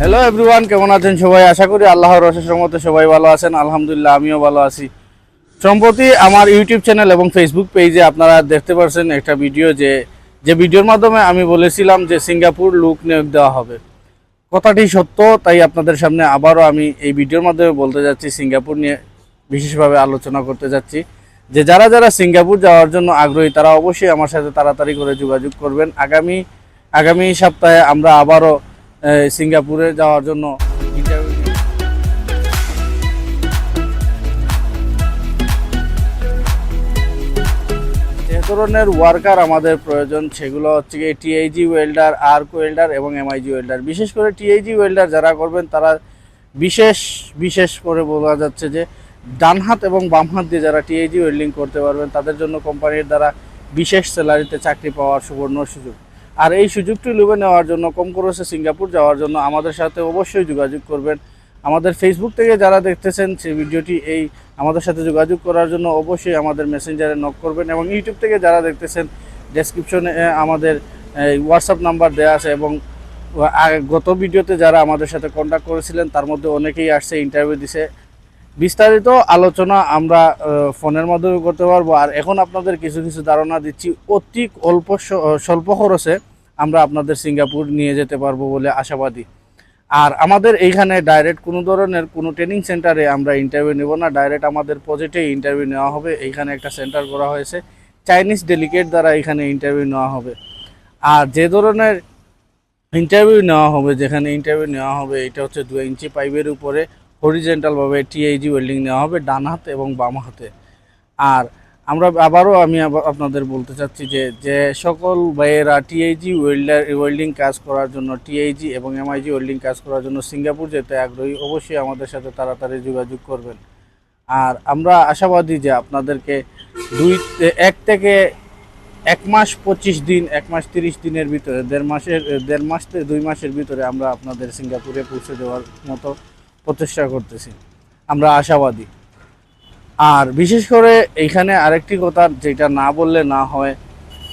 Hello everyone কেমন আছেন সবাই? আশা করি আল্লাহর রসের রহমতে সবাই ভালো আছেন। আলহামদুলিল্লাহ, আমিও ভালো আছি। সম্প্রতি আমার ইউটিউব চ্যানেল এবং ফেসবুক পেজে আপনারা দেখতে পাচ্ছেন একটা ভিডিও যে যে ভিডিওর মাধ্যমে আমি বলেছিলাম যে সিঙ্গাপুর লুক নিয়োগ দেওয়া হবে। কথাটি সত্য, তাই আপনাদের সামনে আবারও আমি এই ভিডিওর মাধ্যমে বলতে যাচ্ছি, সিঙ্গাপুর নিয়ে বিশেষভাবে আলোচনা করতে যাচ্ছি। যে যারা যারা সিঙ্গাপুর যাওয়ার জন্য আগ্রহী, তারা অবশ্যই আমার সাথে তাড়াতাড়ি করে যোগাযোগ করবেন। আগামী আগামী সপ্তাহে আমরা আবারও সিঙ্গাপুরে যাওয়ার জন্য যে ধরনের ওয়ার্কার আমাদের প্রয়োজন, সেগুলো হচ্ছে গিয়ে টিআইজি ওয়েল্ডার আর্ক ওয়েল্ডার এবং এমআইজি ওয়েল্ডার বিশেষ করে টিআইজি ওয়েল্ডার যারা করবেন, তারা বিশেষ বিশেষ করে বলা যাচ্ছে যে ডান হাত এবং বাম হাত দিয়ে যারা টিআইজি ওয়েল্ডিং করতে পারবেন, তাদের জন্য কোম্পানির দ্বারা বিশেষ স্যালারিতে চাকরি পাওয়ার সুবর্ণ সুযোগ। আর এই সুযোগটি লুবে নেওয়ার জন্য, কম খরচে সিঙ্গাপুর যাওয়ার জন্য আমাদের সাথে অবশ্যই যোগাযোগ করবেন। আমাদের ফেসবুক থেকে যারা দেখতেছেন সেই ভিডিওটি এই আমাদের সাথে যোগাযোগ করার জন্য অবশ্যই আমাদের মেসেঞ্জারে নক করবেন এবং ইউটিউব থেকে যারা দেখতেছেন ডেসক্রিপশনে আমাদের হোয়াটসঅ্যাপ নাম্বার দেওয়া আছে এবং গত ভিডিওতে যারা আমাদের সাথে কন্ট্যাক্ট করেছিলেন, তার মধ্যে অনেকেই আসছে ইন্টারভিউ দিছে। বিস্তারিত আলোচনা আমরা ফোনের মাধ্যমে করতে পারব। আর এখন আপনাদের কিছু কিছু ধারণা দিচ্ছি, অতি অল্প স্বল্প খরচে আমরা আপনাদের সিঙ্গাপুর নিয়ে যেতে পারব বলে আশাবাদী। আর আমাদের এইখানে ডাইরেক্ট কোনো ধরনের কোনো ট্রেনিং সেন্টারে আমরা ইন্টারভিউ নেব না। ডাইরেক্ট আমাদের প্রজেক্টে ইন্টারভিউ নেওয়া হবে। এইখানে একটা সেন্টার করা হয়েছে। চাইনিজ ডেলিগেট দ্বারা এখানে ইন্টারভিউ নেওয়া হবে। আর যে ধরনের ইন্টারভিউ নেওয়া হবে, যেখানে ইন্টারভিউ নেওয়া হবে, এটা হচ্ছে দু ইঞ্চি পাইপের উপরে। হরিজেন্টালভাবে টিআইজি ওয়েল্ডিং নেওয়া হবে, ডান হাত এবং বাম হাতে। আর আমরা আবারও আমি আপনাদের বলতে চাচ্ছি যে যে সকল ভাইয়েরা টিআইজি ওয়েল্ডার ওয়েল্ডিং কাজ করার জন্য টিআইজি এবং এমআইজি ওয়েল্ডিং কাজ করার জন্য সিঙ্গাপুর যেতে আগ্রহী, অবশ্যই আমাদের সাথে তাড়াতাড়ি যোগাযোগ করবেন। আর আমরা আশাবাদী যে আপনাদেরকে দুই, এক থেকে এক মাস পঁচিশ দিন, এক মাস তিরিশ দিনের ভিতরে, দেড় মাসের, দেড় মাস থেকে দুই মাসের ভিতরে আমরা আপনাদের সিঙ্গাপুরে পৌঁছে দেওয়ার মতো প্রচেষ্টা করতেছি। আমরা আশাবাদী। আর বিশেষ করে এইখানে আরেকটি কথা, যেটা না বললে না হয়,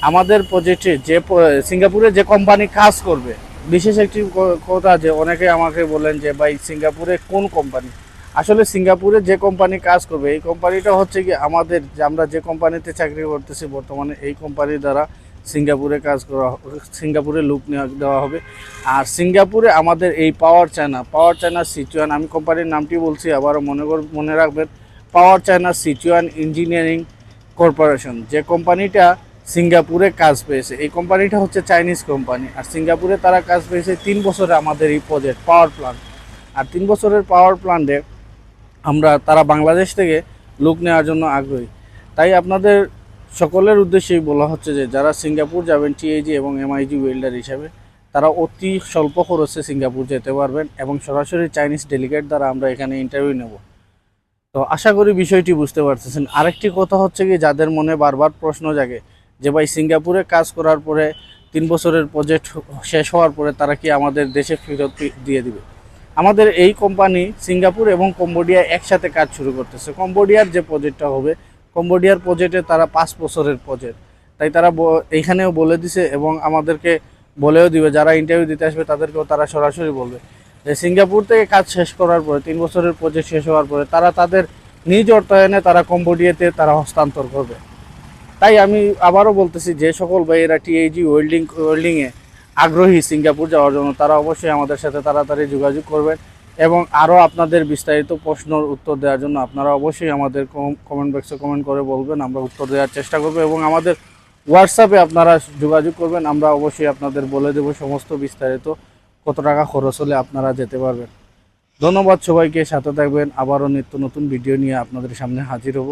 আমাদের প্রজেক্টে যে সিঙ্গাপুরে যে কোম্পানি কাজ করবে, বিশেষ একটি কথা যে অনেকে আমাকে বলেন যে, ভাই, সিঙ্গাপুরে কোন কোম্পানি আসলে সিঙ্গাপুরে যে কোম্পানি কাজ করবে, এই কোম্পানিটা হচ্ছে কি আমাদের আমরা যে কোম্পানিতে চাকরি করতেছি বর্তমানে, এই কোম্পানির দ্বারা সিঙ্গাপুরে কাজ করা সিঙ্গাপুরে লুক নেওয়া, দেওয়া হবে। আর সিঙ্গাপুরে আমাদের এই Power China Power China Sichuan, আমি কোম্পানির নামটি বলছি, আবারও মনে কর, মনে রাখবেন, Power China Sichuan engineering corporation, যে কোম্পানিটা সিঙ্গাপুরে কাজ পেয়েছে। এই কোম্পানিটা হচ্ছে চাইনিজ কোম্পানি, আর সিঙ্গাপুরে তারা কাজ পেয়েছে তিন বছরে আমাদের এই প্রজেক্ট পাওয়ার প্ল্যান্ট আর তিন বছরের পাওয়ার প্ল্যান্টে আমরা, তারা বাংলাদেশ থেকে লোক নেওয়ার জন্য আগ্রহী। তাই আপনাদের সকলের উদ্দেশ্যেই বলা হচ্ছে যে যারা সিঙ্গাপুর যাবেন টিএজি এবং এমআইজি ওয়েল্ডার হিসাবে, তারা অতি স্বল্প খরচে সিঙ্গাপুর যেতে পারবেন এবং সরাসরি চাইনিজ ডেলিগেট দ্বারা আমরা এখানে ইন্টারভিউ নেব। তো আশা করি বিষয়টি বুঝতে পারতেছেন। আরেকটি কথা হচ্ছে কি, যাদের মনে বারবার প্রশ্ন জাগে যে ভাই সিঙ্গাপুরে কাজ করার পরে তিন বছরের প্রজেক্ট শেষ হওয়ার পরে তারা কি আমাদের দেশে ফেরত দিয়ে দিবে? আমাদের এই কোম্পানি সিঙ্গাপুর এবং কম্বোডিয়া একসাথে কাজ শুরু করতেছে। কম্বোডিয়ার যে প্রজেক্টটা হবে কম্বোডিয়ার প্রজেক্টে তারা পাঁচ বছরের প্রজেক্ট তাই তারা এইখানেও বলে দিছে এবং আমাদেরকে বলেও দিবে, যারা ইন্টারভিউ দিতে আসবে তাদেরকেও তারা সরাসরি বলবে। যে সিঙ্গাপুর থেকে কাজ শেষ করার পরে, তিন বছরের প্রজেক্ট শেষ হওয়ার পরে তারা তাদের নিজ অর্থায়নে তারা কম্বোডিয়াতে তারা হস্তান্তর করবে। তাই আমি আবারও বলতেছি, যে সকল ভাইয়েরা টিএইজি ওয়েল্ডিং ওয়েল্ডিংয়ে আগ্রহী সিঙ্গাপুর যাওয়ার জন্য, তারা অবশ্যই আমাদের সাথে তাড়াতাড়ি যোগাযোগ করবেন। এবং আরও আপনাদের বিস্তারিত প্রশ্নের উত্তর দেওয়ার জন্য আপনারা অবশ্যই আমাদের কমেন্ট বক্সে কমেন্ট করে বলবেন, আমরা উত্তর দেওয়ার চেষ্টা করব এবং আমাদের হোয়াটসঅ্যাপে আপনারা যোগাযোগ করবেন, আমরা অবশ্যই আপনাদের বলে দেবো সমস্ত বিস্তারিত, কত টাকা খরচ হলে আপনারা যেতে পারবেন। ধন্যবাদ সবাইকে, সাথে থাকবেন, আবারও নিত্য নতুন ভিডিও নিয়ে আপনাদের সামনে হাজির হব।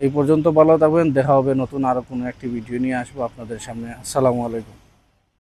এই পর্যন্ত ভালো থাকবেন, দেখা হবে নতুন আরও কোনো একটি ভিডিও নিয়ে আসব আপনাদের সামনে। আসসালামু আলাইকুম।